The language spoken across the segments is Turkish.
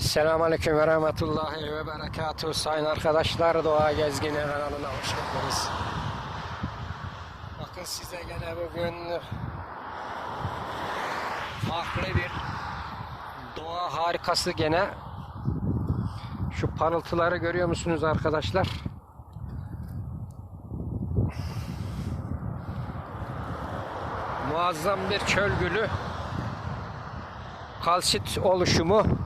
Selamun Aleyküm ve Rahmetullahi ve Berekatuhu sayın arkadaşlar Doğa Gezgini kanalına hoş geldiniz. Bakın size gene bugün farklı bir doğa harikası gene. Şu parıltıları görüyor musunuz arkadaşlar? Muazzam bir çöl gülü. Kalsit oluşumu.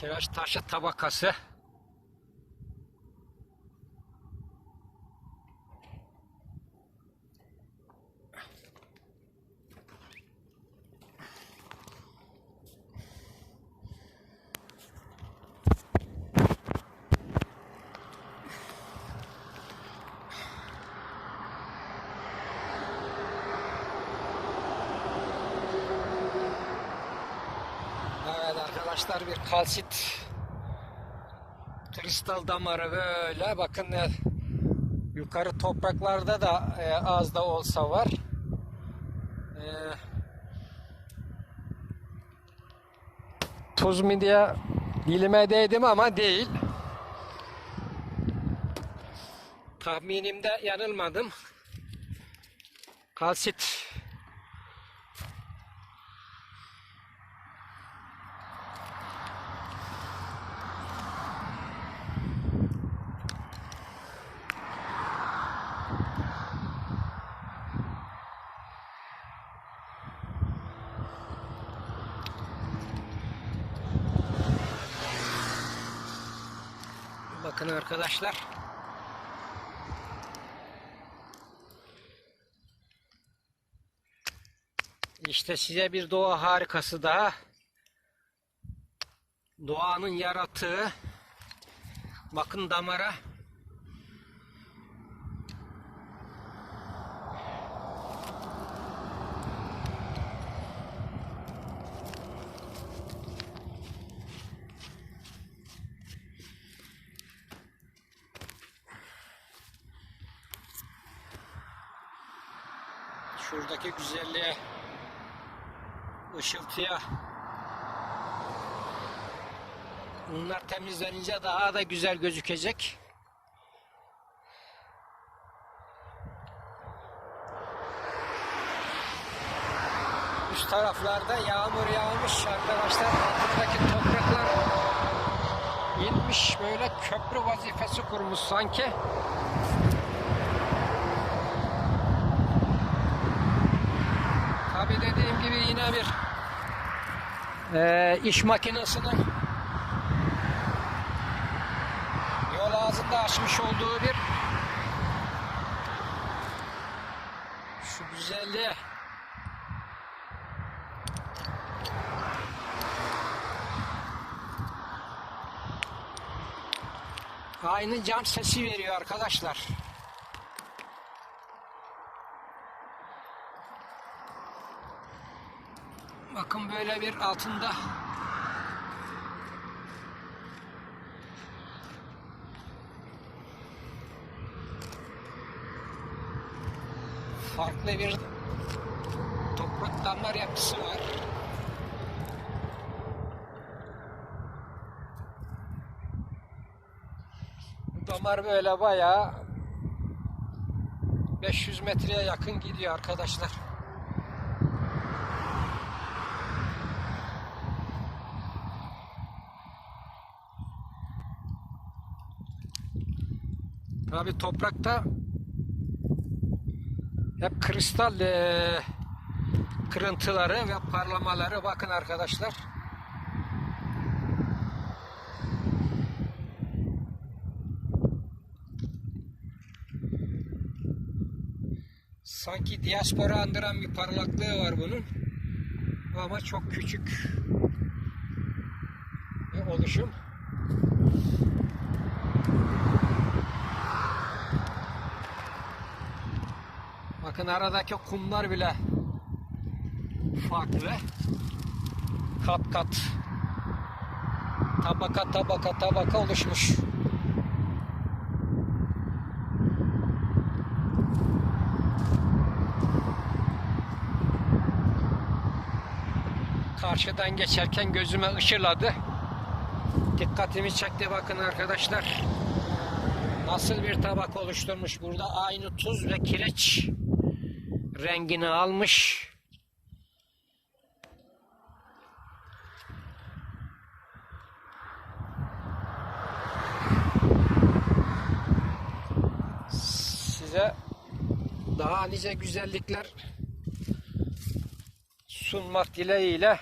Kireç taşı tabakası. Arkadaşlar bir kalsit kristal damarı böyle bakın e, yukarı topraklarda da e, az da olsa var. E, tuz mu diye dilime değdim ama değil. Tahminimde yanılmadım. Kalsit Bakın arkadaşlar. İşte size bir doğa harikası daha. Doğanın yarattığı bakın damara şuradaki güzelliğe ışıltıya bunlar temizlenince daha da güzel gözükecek. Üst taraflarda yağmur yağmış arkadaşlar. Altındaki topraklar inmiş böyle köprü vazifesi kurmuş sanki. Tabi bir eee, iş makinesinin yol ağzında açmış olduğu bir şu güzelliğe aynı cam sesi veriyor arkadaşlar. Bakın böyle bir altında farklı bir toprak damlar yapısı var. Damar böyle bayağı 500 metreye yakın gidiyor arkadaşlar. Tabi toprakta hep kristal eee, kırıntıları ve parlamaları bakın arkadaşlar. Sanki diaspora andıran bir parlaklığı var bunun. Ama çok küçük bir oluşum. Bakın aradaki kumlar bile farklı. Kat kat tabaka tabaka tabaka oluşmuş. Karşıdan geçerken gözüme ışırladı. Dikkatimi çekti bakın arkadaşlar. Nasıl bir tabak oluşturmuş burada aynı tuz ve kireç rengini almış. Size daha nice güzellikler sunmak dileğiyle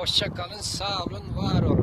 Hoşça kalın, sağ olun, var olun.